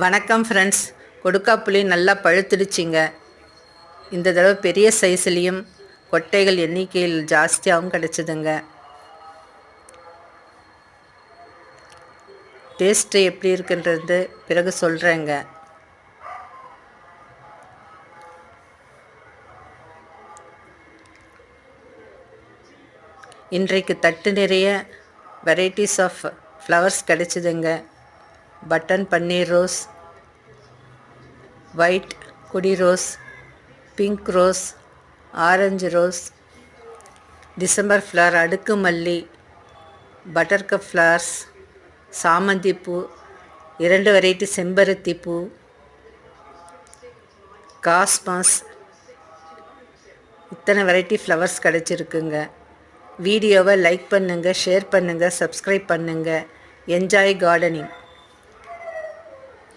வணக்கம் ஃப்ரெண்ட்ஸ் கொடுக்காப்புளி நல்லா பழுத்துடுச்சிங்க. இந்த தடவை பெரிய சைஸ்லேயும் கொட்டைகள் எண்ணிக்கையில் ஜாஸ்தியாகவும் கிடச்சிதுங்க. டேஸ்ட்டு எப்படி இருக்குன்றது பிறகு சொல்கிறேங்க இன்றைக்கு தட்டு நிறைய வெரைட்டிஸ் ஆஃப் ஃப்ளவர்ஸ் கிடச்சிதுங்க. பட்டன் பன்னீர் ரோஸ் ஒயிட் கொடி rose pink rose orange rose December flower அடுக்கு மல்லி பட்டர்கப் ஃப்ளவர்ஸ் சாமந்தி பூ இரண்டு வெரைட்டி செம்பருத்தி பூ காஸ்மாஸ் இத்தனை வெரைட்டி ஃப்ளவர்ஸ் கிடச்சிருக்குங்க. வீடியோவை லைக் பண்ணுங்கள் ஷேர் பண்ணுங்கள் சப்ஸ்கிரைப் பண்ணுங்கள் என்ஜாய் கார்டனிங்.